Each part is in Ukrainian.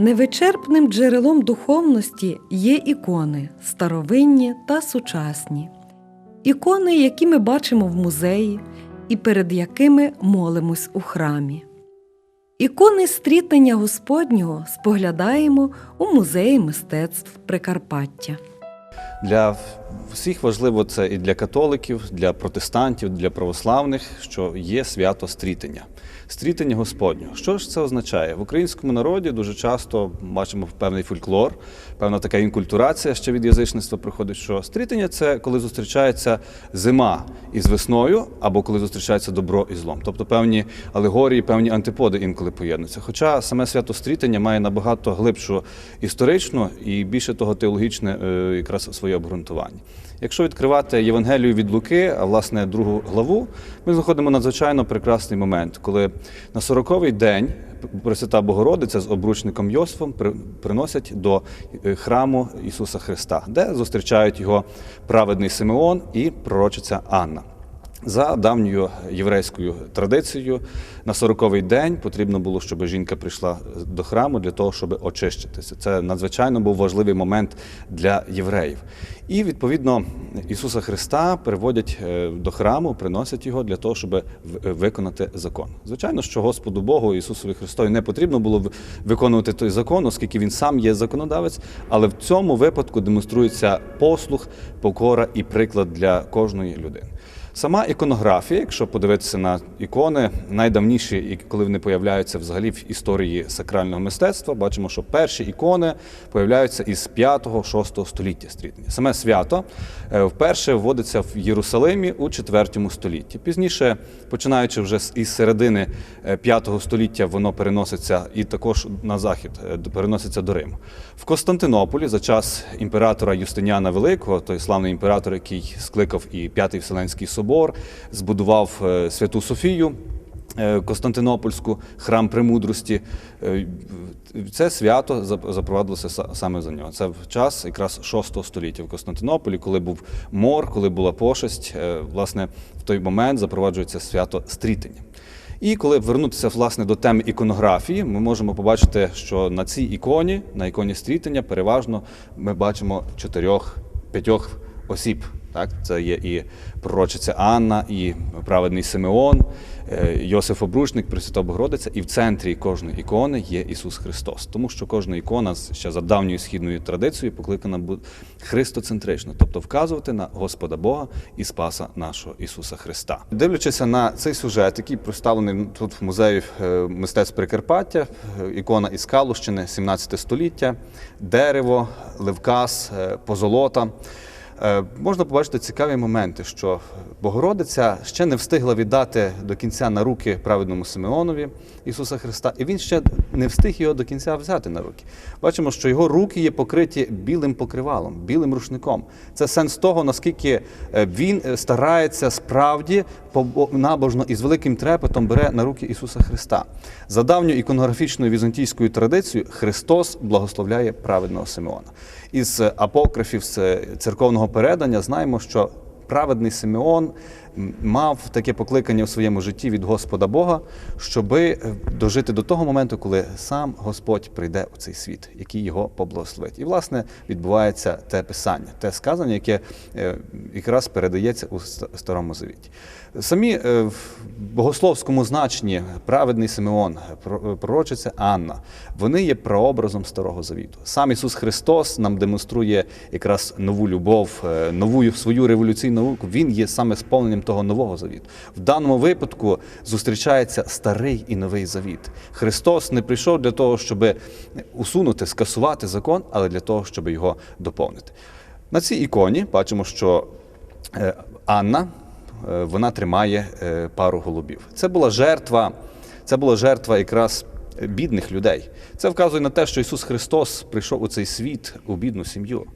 Невичерпним джерелом духовності є ікони старовинні та сучасні. Ікони, які ми бачимо в музеї і перед якими молимось у храмі. Ікони стрітнення Господнього споглядаємо у музеї мистецтв Прикарпаття. Для всіх важливо це і для католиків, для протестантів, для православних, що є свято стрітення. Стрітення Господнього. Що ж це означає? В українському народі дуже часто бачимо певний фольклор, певна така інкультурація ще від язичництва приходить, що стрітення це коли зустрічається зима із весною, або коли зустрічається добро і злом. Тобто певні алегорії, певні антиподи інколи поєднуються. Хоча саме свято стрітення має набагато глибшу історичну і більше того теологічне е, якраз своє обґрунтування. Якщо відкривати Євангелію від Луки, а власне другу главу, ми знаходимо надзвичайно прекрасний момент, коли на 40-й день Пресвята Богородиця з обручником Йосифом при- приносять до е, храму Ісуса Христа, де зустрічають його праведний Симеон і пророчиця Анна. За давньою єврейською традицією, на 40-й день потрібно було, щоб жінка прийшла до храму для того, щоб очищитися. Це надзвичайно був важливий момент для євреїв. І відповідно Ісуса Христа приводять е, до храму, приносять його для того, щоб виконати закон. Звичайно, що Господу Богу Ісусові Христові не потрібно було виконувати той закон, оскільки він сам є законодавець, але в цьому випадку демонструється послух, покора і приклад для кожної людини. Сама іконографія, якщо подивитися на ікони, найдавніші, коли вони появляються взагалі в історії сакрального мистецтва, бачимо, що перші ікони появляються із 5-6 століття стрітення. Саме свято е, вперше вводиться в Єрусалимі у 4 столітті. Пізніше, починаючи вже із середини 5 століття, воно переноситься і також на захід е, переноситься до Риму. В Константинополі за час імператора Юстиніана Великого, той славний імператор, який скликав і П'ятий Вселенський собор, збудував е, Святу Софію. е, Константинопольську храм премудрості. Е, Це свято запровадилося саме за нього. Це в час якраз 6 століття в Константинополі, коли був мор, коли була пошесть. Власне, в той момент запроваджується свято стрітення. І коли вернутися власне до теми іконографії, ми можемо побачити, що на цій іконі, на іконі стрітення, переважно ми бачимо чотирьох п'ятьох осіб. Так, це є і пророчиця Анна, і праведний Симеон, е, Йосиф Обручник, Пресвята Богородиця, і в центрі кожної ікони є Ісус Христос. Тому що кожна ікона ще за давньою східною традицією покликана бути христоцентрично, тобто вказувати на Господа Бога і Спаса нашого Ісуса Христа. Дивлячися на цей сюжет, який представлений тут в музеї е, мистецтв Прикарпаття, е, ікона із Калущини, 17 століття, дерево, левкас, позолота. Е, Можна побачити цікаві моменти, що Богородиця ще не встигла віддати до кінця на руки праведному Симеонові Ісуса Христа, і він ще не встиг його до кінця взяти на руки. Бачимо, що його руки є покриті білим покривалом, білим рушником. Це сенс того, наскільки е, він е, старається справді набожно і з великим трепетом бере на руки Ісуса Христа. За давньою іконографічною візантійською традицією Христос благословляє праведного Симеона. Із апокрифів з церковного передання знаємо, що праведний Симеон мав таке покликання у своєму житті від Господа Бога, щоби е, дожити до того моменту, коли сам Господь прийде у цей світ, який його поблагословить. І, власне, відбувається те писання, те сказання, яке е, якраз передається у Старому Завіті. Самі е, в богословському значенні праведний Симеон, про- пророчиця Анна, вони є прообразом Старого Завіту. Сам Ісус Христос нам демонструє якраз нову любов, нову свою революційну науку. Він є саме сповненням того нового завіту. В даному випадку зустрічається старий і новий завіт. Христос не прийшов для того, щоб усунути, скасувати закон, але для того, щоб його доповнити. На цій іконі бачимо, що е, Анна е, вона тримає е, пару голубів. Це була жертва, це була жертва якраз бідних людей. Це вказує на те, що Ісус Христос прийшов у цей світ у бідну сім'ю.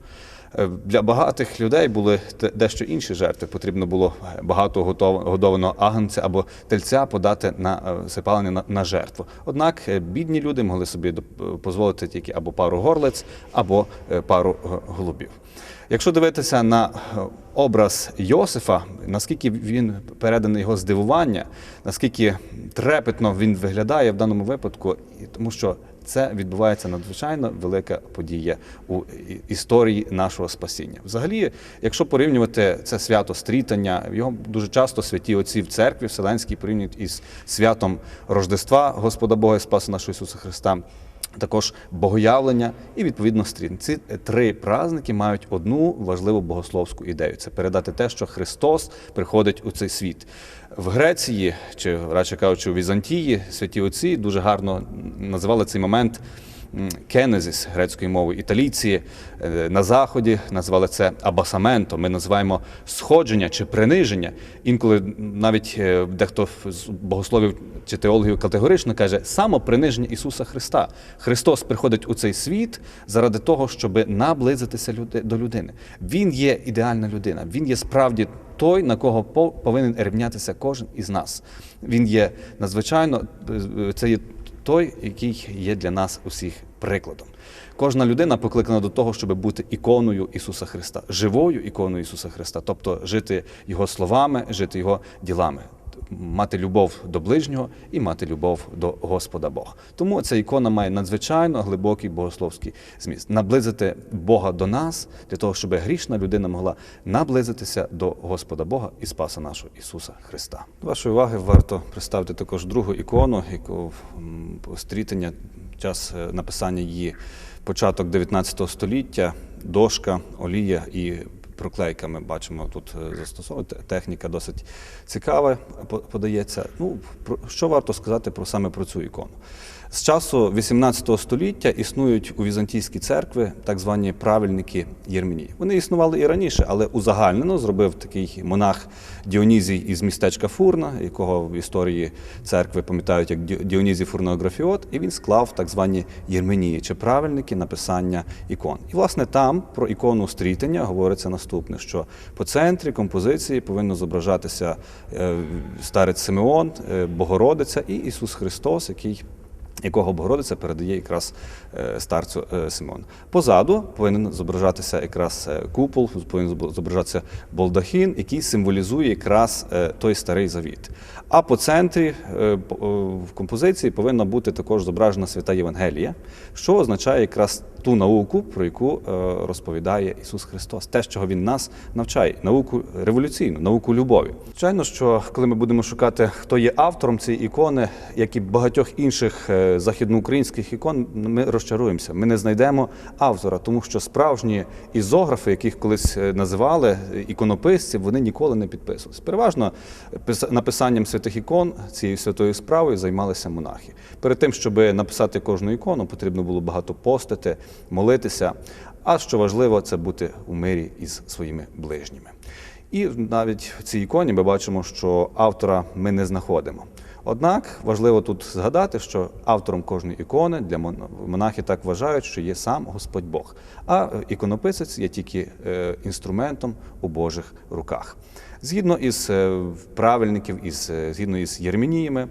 Е, Для багатих людей були дещо інші жертви. Потрібно було багато годованого агнця або тельця подати на е, запалення на, на жертву. Однак е, бідні люди могли собі дозволити тільки або пару горлиць, або е, пару е, голубів. Якщо дивитися на е, образ Йосифа, наскільки він переданий його здивування, наскільки трепетно він виглядає в даному випадку, тому що це відбувається надзвичайно велика подія у історії нашого спасіння. Взагалі, якщо порівнювати це свято стрітання, його дуже часто святі отці в церкві Вселенській порівнюють із святом Рождества Господа Бога і Спаса нашого Ісуса Христа. Також богоявлення і відповідно стрін. Ці три праздники мають одну важливу богословську ідею: це передати те, що Христос приходить у цей світ. В Греції, чи радше кажучи, у Візантії, святі отці дуже гарно називали цей момент кенезіс грецькою мовою. Італійці е, на заході назвали це абасаменто. Ми називаємо сходження чи приниження. Інколи навіть е, дехто з богословів чи теологів категорично каже самоприниження Ісуса Христа. Христос приходить у цей світ заради того, щоб наблизитися до людини. Він є ідеальна людина. Він є справді той, на кого по- повинен рівнятися кожен із нас. Він є надзвичайно е, це є той, який є для нас усіх прикладом. Кожна людина покликана до того, щоб бути іконою Ісуса Христа, живою іконою Ісуса Христа, тобто жити Його словами, жити Його ділами, мати любов до ближнього і мати любов до Господа Бога. Тому ця ікона має надзвичайно глибокий богословський зміст. Наблизити Бога до нас для того, щоб грішна людина могла наблизитися до Господа Бога і Спаса нашого Ісуса Христа. Вашої уваги варто представити також другу ікону, яку стрітення, час е, написання її початок 19 століття, дошка, олія і проклейка. Ми бачимо тут е, застосовує Те- техніка досить цікава, подається. Ну, про що варто сказати про саме про цю ікону? З часу 18 століття існують у візантійській церкві так звані правильники Єрмінії. Вони існували і раніше, але узагальнено зробив такий монах Діонізій із містечка Фурна, якого в історії церкви пам'ятають як Діонізій Фурнографіот, і він склав так звані єрменії чи правильники написання ікон. І власне там про ікону стрітення говориться наступне: що по центрі композиції повинно зображатися е, старець Симеон, е, Богородиця і Ісус Христос, який якого Богородиця передає якраз е, старцю Симону. Позаду повинен зображатися якраз купол, повинен зображатися болдахін, який символізує якраз той старий завіт. А по центрі в композиції повинна бути також зображена свята Євангелія, що означає якраз ту науку, про яку е, розповідає Ісус Христос, те, чого Він нас навчає, науку революційну, науку любові. Звичайно, що коли ми будемо шукати, хто є автором цієї ікони, як і багатьох інших е, західноукраїнських ікон, ми розчаруємося. Ми не знайдемо автора, тому що справжні ізографи, яких колись е, називали іконописці, вони ніколи не підписувалися. Переважно пис- написанням святих ікон цією святою справою займалися монахи. Перед тим, щоб написати кожну ікону, потрібно було багато постити, молитися. А що важливо, це бути у мирі із своїми ближніми. І навіть в цій іконі ми бачимо, що автора ми не знаходимо. Однак важливо тут згадати, що автором кожної ікони для монахи так вважають, що є сам Господь Бог, а е, іконописець є тільки е, інструментом у Божих руках. Згідно із е, правильників, із згідно із Єрмініями,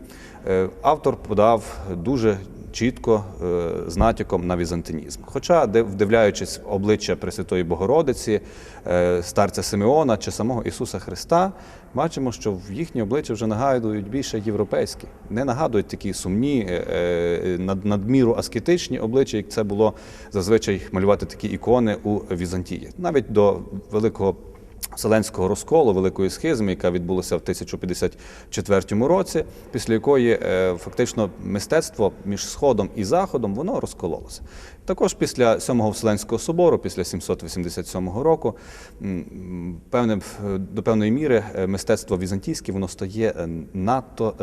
автор подав дуже чітко е, з натяком на візантинізм. Хоча, вдивляючись обличчя Пресвятої Богородиці, е, старця Симеона чи самого Ісуса Христа, бачимо, що в їхні обличчя вже нагадують більше європейські, не нагадують такі сумні, е, над- надміру аскетичні обличчя, як це було зазвичай малювати такі ікони у Візантії. Навіть до великого Вселенського розколу, великої схизми, яка відбулася в 1054 році, після якої е, фактично мистецтво між Сходом і Заходом воно розкололося. Також після Сьомого Вселенського собору, після 787 року, певне, е, до певної міри е, мистецтво візантійське воно стає надто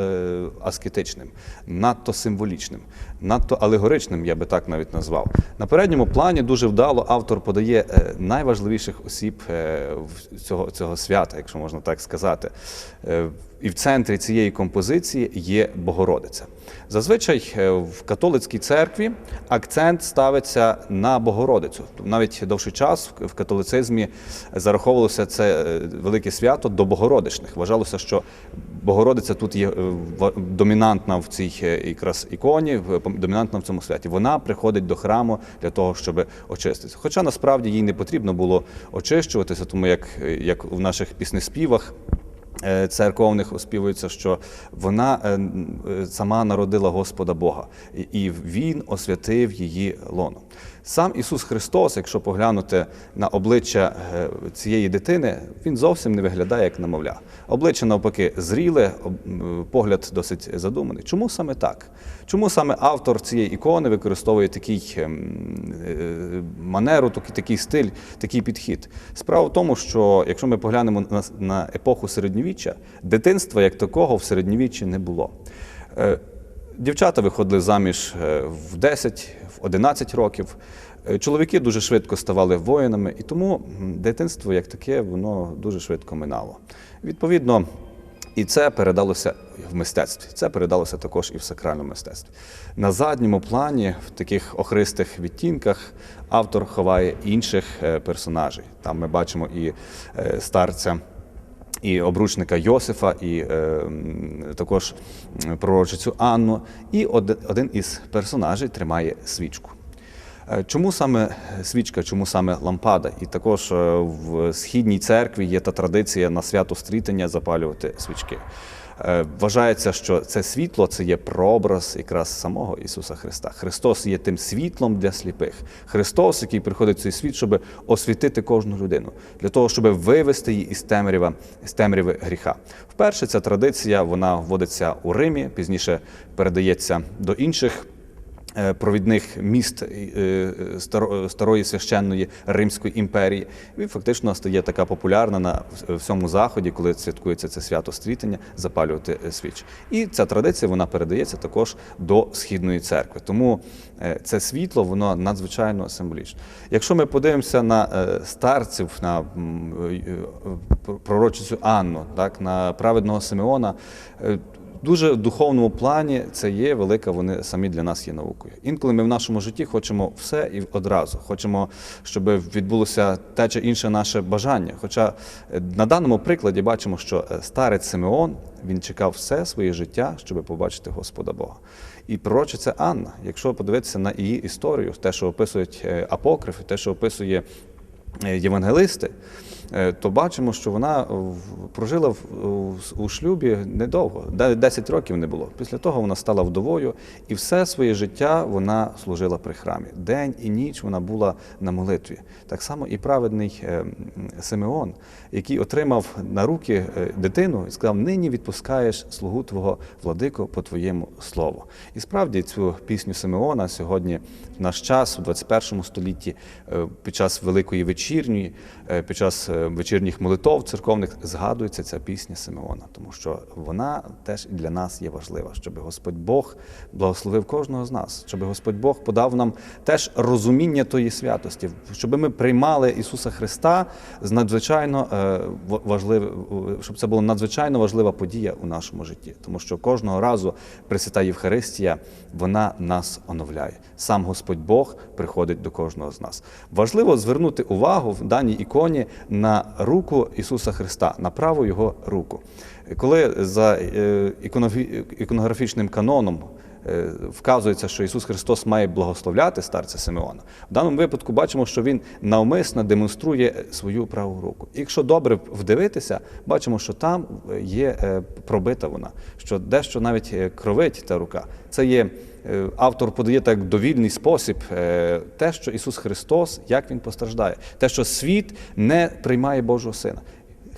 аскетичним, надто символічним, надто алегоричним, я би так навіть назвав. На передньому плані дуже вдало автор подає найважливіших осіб в- цього, цього свята, якщо можна так сказати. І в центрі цієї композиції є Богородиця. Зазвичай е, в католицькій церкві акцент ставиться на Богородицю. Навіть довший час в- католицизмі зараховувалося це е, велике свято до Богородичних. Вважалося, що Богородиця тут є е, домінантна в цій якраз іконі, домінантна в цьому святі. Вона приходить до храму для того, щоб очиститися. Хоча насправді їй не потрібно було очищуватися, тому як, як в наших піснеспівах церковних оспівується, що вона е, е, сама народила Господа Бога, і- Він освятив її лоно. Сам Ісус Христос, якщо поглянути на обличчя е, цієї дитини, він зовсім не виглядає як намовля. Обличчя навпаки зріле, погляд досить задуманий. Чому саме так? Чому саме автор цієї ікони використовує такий ем, е, манеру, такий, стиль, такий підхід? Справа в тому, що якщо ми поглянемо на, епоху середньовіччя, дитинства як такого в середньовіччі не було. Е, Дівчата виходили заміж в 10, в 11 років. Е, Чоловіки дуже швидко ставали воїнами, і тому дитинство як таке воно дуже швидко минало. Відповідно, і це передалося в мистецтві. Це передалося також і в сакральному мистецтві. На задньому плані, в таких охристих відтінках, автор ховає інших е, персонажей. Там ми бачимо і е, старця і обручника Йосифа, і е, також пророчицю Анну. І один, із персонажей тримає свічку. Е, Чому саме свічка, чому саме лампада? І також е, в східній церкві є та традиція на свято стрітення запалювати свічки. Е, Вважається, що це світло це є прообраз якраз самого Ісуса Христа. Христос є тим світлом для сліпих. Христос, який приходить в цей світ, щоб освітити кожну людину, для того, щоб вивести її із темрява, з темряви гріха. Вперше ця традиція вона вводиться у Римі, пізніше передається до інших провідних міст е, старої священної Римської імперії. І фактично стає така популярна на всьому заході, коли святкується це свято стрітення, запалювати е, свічі. І ця традиція вона передається також до східної церкви. Тому е, це світло воно надзвичайно символічне. Якщо ми подивимося на е, старців, на е, е, пророчицю Анну, так на праведного Симеона. Дуже в духовному плані це є велика, вони самі для нас є наукою. Інколи ми в нашому житті хочемо все і одразу. Хочемо, щоб відбулося те чи інше наше бажання. Хоча е, на даному прикладі бачимо, що е, старець Симеон він чекав все своє життя, щоб побачити Господа Бога. І пророчиця Анна, якщо подивитися на її історію, те, що описують е, апокрифи, те, що описує євангелисти, то бачимо, що вона прожила у- шлюбі недовго, де- 10 років не було. Після того вона стала вдовою, і все своє життя вона служила при храмі. День і ніч вона була на молитві. Так само і праведний е, Симеон, який отримав на руки е, дитину і сказав: Нині відпускаєш слугу твого владико по твоєму слову. І справді цю пісню Симеона сьогодні в наш час, у 21 столітті, е, під час Великої вечірньої, е, під час е, вечірніх молитов церковних згадується ця пісня Симеона, тому що вона теж і для нас є важлива, щоб Господь Бог благословив кожного з нас, щоб Господь Бог подав нам теж розуміння тої святості, щоб ми приймали Ісуса Христа з надзвичайно е, важлив, щоб це була надзвичайно важлива подія у нашому житті, тому що кожного разу Пресвята Євхаристія вона нас оновляє. Сам Господь Бог приходить до кожного з нас. Важливо звернути увагу в даній іконі на руку Ісуса Христа, на праву Його руку. Коли за е, іконографічним каноном вказується, що Ісус Христос має благословляти старця Симеона. В даному випадку бачимо, що Він навмисно демонструє свою праву руку. Якщо добре вдивитися, бачимо, що там є е, пробита вона, що дещо навіть е, кровить та рука. Це є е, автор подає так довільний спосіб е, те, що Ісус Христос, як Він постраждає, те, що світ не приймає Божого Сина.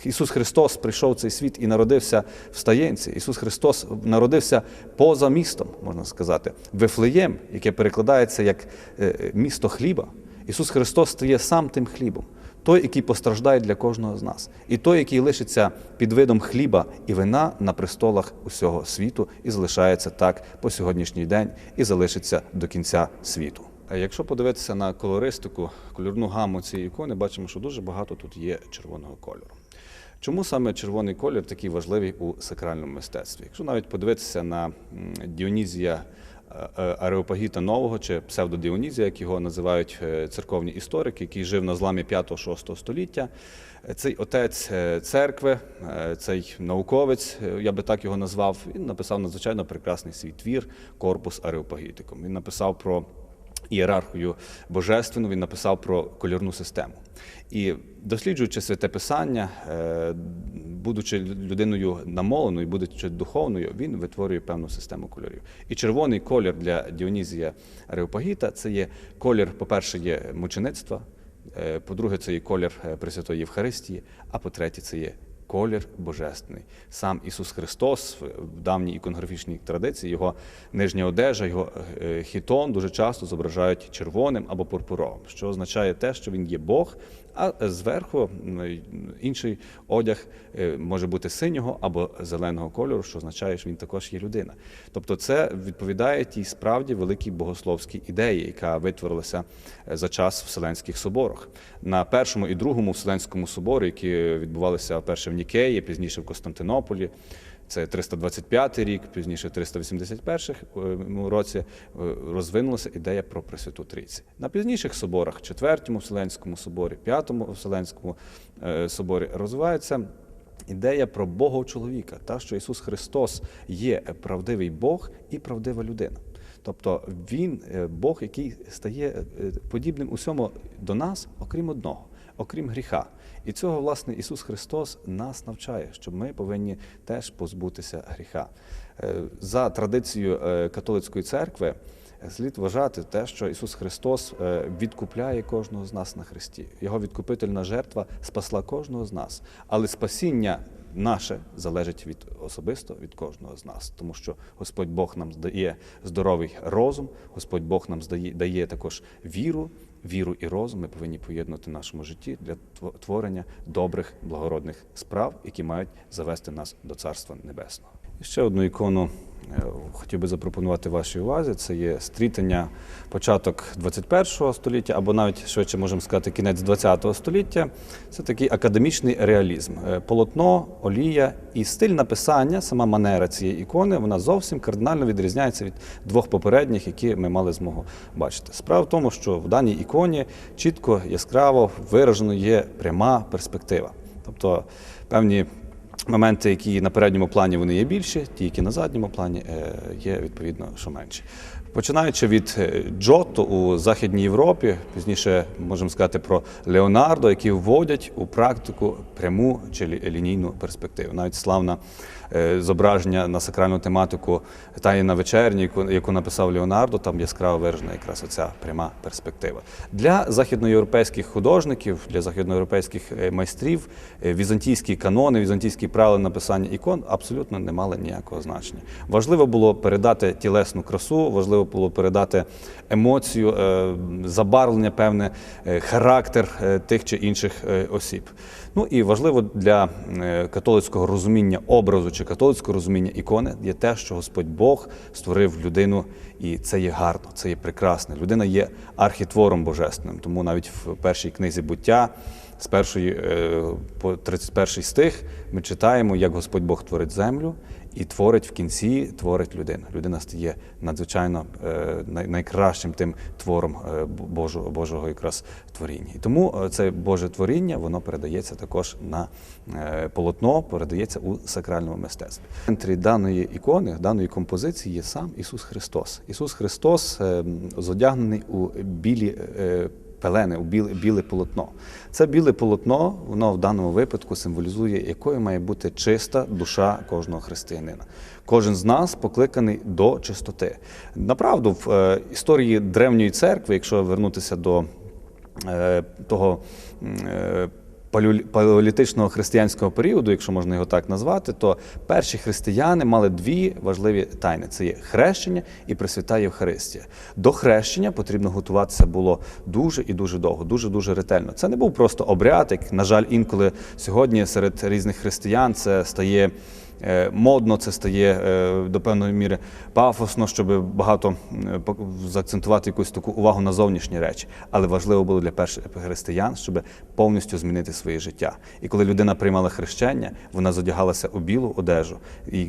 Ісус Христос прийшов в цей світ і народився в стаєнці. Ісус Христос народився поза містом, можна сказати, Вифлеєм, яке перекладається як е, місто хліба. Ісус Христос стає сам тим хлібом, той, який постраждає для кожного з нас, і той, який лишиться під видом хліба і вина на престолах усього світу, і залишається так по сьогоднішній день, і залишиться до кінця світу. Якщо подивитися на колористику, кольорну гаму цієї ікони, бачимо, що дуже багато тут є червоного кольору. Чому саме червоний колір такий важливий у сакральному мистецтві? Якщо навіть подивитися на Діонізія е, е, Ареопагіта Нового чи псевдодіонізія, як його називають е, церковні історики, який жив на зламі 5-6 століття, цей отець церкви, цей науковець, я би так його назвав, він написав надзвичайно прекрасний свій твір Корпус Ареопагітикум. Він написав про ієрархію божественну, він написав про кольорну систему. І досліджуючи святе писання, е, будучи людиною намоленою, будучи духовною, він витворює певну систему кольорів. І червоний колір для Діонізія Ареопагіта це є колір, по-перше, є мучеництва, е, по-друге, це є колір е, Пресвятої Євхаристії, а по-третє, це є колір божественний. Сам Ісус Христос в давній іконографічній традиції, його нижня одежа, його е, хітон дуже часто зображають червоним або пурпуровим, що означає те, що він є Бог, а зверху інший одяг е, може бути синього або зеленого кольору, що означає, що він також є людина. Тобто, це відповідає тій справді великій богословській ідеї, яка витворилася е, за час Вселенських соборах. На першому і другому Вселенському соборі, які відбувалися перше в Нікеї, пізніше в Константинополі. Це 325 рік, пізніше в 381 році е, розвинулася ідея про Пресвяту Трійці. На пізніших соборах, четвертому Вселенському соборі, п'ятому Вселенському е, соборі, розвивається ідея про Бога чоловіка, та що Ісус Христос є правдивий Бог і правдива людина. Тобто Він е, Бог, який стає е, подібним усьому до нас, окрім одного, окрім гріха. І цього, власне, Ісус Христос нас навчає, що ми повинні теж позбутися гріха. Е, За традицією е, католицької церкви е, слід вважати те, що Ісус Христос відкупляє кожного з нас на Христі. Його відкупительна жертва спасла кожного з нас. Але спасіння наше залежить від особисто від кожного з нас, тому що Господь Бог нам дає здоровий розум, Господь Бог нам дає також віру. Віру і розум ми повинні поєднати в нашому житті для творення добрих благородних справ, які мають завести нас до Царства Небесного. Ще одну ікону хотів би запропонувати вашій увазі. Це є стрітання початок 21-го століття, або навіть швидше можемо сказати кінець 20 століття. Це такий академічний реалізм. Е, Полотно, олія і стиль написання, сама манера цієї ікони, вона зовсім кардинально відрізняється від двох попередніх, які ми мали змогу бачити. Справа в тому, що в даній іконі чітко, яскраво виражено є пряма перспектива. Тобто певні моменти, які на передньому плані вони є більші, ті, які на задньому плані е, є відповідно, що менші. Починаючи від е, Джотто у Західній Європі, пізніше можемо сказати про Леонардо, які вводять у практику пряму чи лі- лінійну перспективу. Навіть славна зображення на сакральну тематику Таїна вечерні, яку, написав Леонардо, там яскраво виражена якраз оця пряма перспектива. Для західноєвропейських художників, для західноєвропейських е, майстрів е, візантійські канони, візантійські правила написання ікон абсолютно не мали ніякого значення. Важливо було передати тілесну красу, важливо було передати емоцію, е, забарвлення, певне, е, характер е, тих чи інших е, осіб. Ну і важливо для е, католицького розуміння образу чи католицького розуміння ікони є те, що Господь Бог створив людину, і це є гарно, це є прекрасно. Людина є архітвором божественним. Тому навіть в першій книзі буття з першої е, по 31 стих ми читаємо, як Господь Бог творить землю і творить в кінці, творить людину. Людина стає надзвичайно е, найкращим тим твором е, Божого, Божого якраз творіння. І тому е, це Боже творіння, воно передається також на полотно, передається у сакральному мистецтві. В центрі даної ікони, даної композиції є сам Ісус Христос. Ісус Христос е, зодягнений у білі. Е, пелени, у біле, біле полотно. Це біле полотно, воно в даному випадку символізує, якою має бути чиста душа кожного християнина. Кожен з нас покликаний до чистоти. Направду, в е, історії древньої церкви, якщо вернутися до е, того. Палеолітичного християнського періоду, якщо можна його так назвати, то перші християни мали дві важливі тайни: це є хрещення і Пресвята Євхаристія. До хрещення потрібно готуватися було дуже і дуже довго, дуже дуже ретельно. Це не був просто обряд, як на жаль, інколи сьогодні серед різних християн це стає. Е, Модно це стає е, до певної міри пафосно, щоб багато заакцентувати якусь таку увагу на зовнішні речі. Але важливо було для перших християн, щоб повністю змінити своє життя. І коли людина приймала хрещення, вона задягалася у білу одежу. І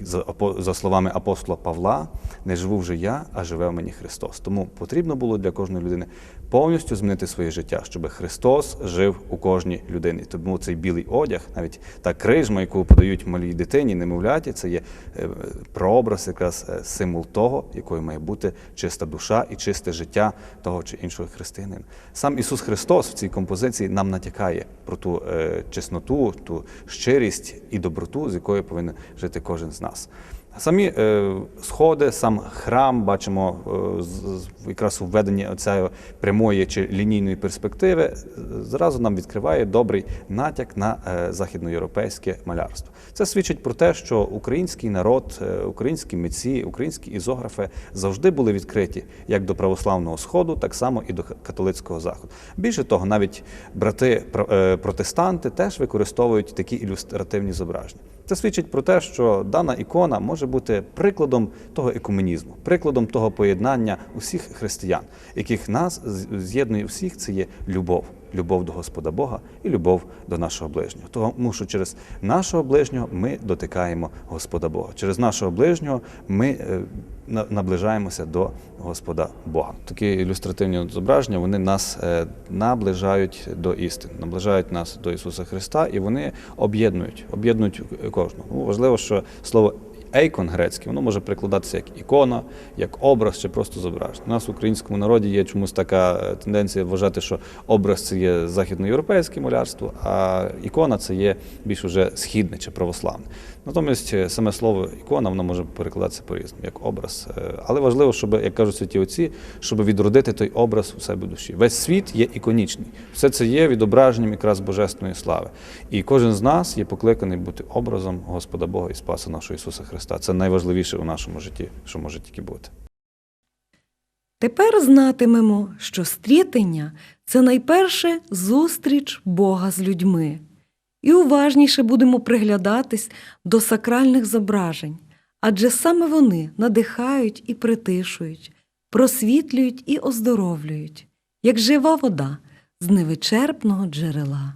за, словами апостола Павла, не живу вже я, а живе в мені Христос. Тому потрібно було для кожної людини повністю змінити своє життя, щоб Христос жив у кожній людині. Тому цей білий одяг, навіть та крижма, яку подають малій дитині, немовляті, немовляті, це є е, прообраз, якраз е, символ того, якою має бути чиста душа і чисте життя того чи іншого християнина. Сам Ісус Христос в цій композиції нам натякає про ту е, чесноту, ту щирість і доброту, з якою повинен жити кожен з нас. Самі е, сходи, сам храм, бачимо е, якраз у введенні цієї прямої чи лінійної перспективи, е, зразу нам відкриває добрий натяк на західноєвропейське малярство. Це свідчить про те, що український народ, українські митці, українські ізографи завжди були відкриті як до православного сходу, так само і до католицького заходу. Більше того, навіть брати протестанти теж використовують такі ілюстративні зображення. Це свідчить про те, що дана ікона може бути прикладом того екуменізму, прикладом того поєднання усіх християн, яких нас з'єднує всіх, це є любов. Любов до Господа Бога і любов до нашого ближнього. Тому що через нашого ближнього ми дотикаємо Господа Бога. Через нашого ближнього ми е, наближаємося до Господа Бога. Такі ілюстративні зображення вони нас е, наближають до істини, наближають нас до Ісуса Христа, і вони об'єднують, об'єднують кожного. Ну, важливо, що слово ейкон грецьке, воно може прикладатися як ікона, як образ чи просто зображення. У нас в українському народі є чомусь така е, тенденція вважати, що образ це є західноєвропейське малярство, а ікона це є більш уже східне чи православне. Натомість е, саме слово ікона воно може перекладатися по-різному, як образ. Е, Але важливо, щоб, як кажуть святі отці, щоб відродити той образ у себе душі. Весь світ є іконічний. Все це є відображенням якраз божественної слави. І кожен з нас є покликаний бути образом Господа Бога і Спаса нашого Ісуса Христа. Це найважливіше у нашому житті, що може тільки бути. Тепер знатимемо, що стрітення це найперше зустріч Бога з людьми, і уважніше будемо приглядатись до сакральних зображень, адже саме вони надихають і притишують, просвітлюють і оздоровлюють, як жива вода з невичерпного джерела.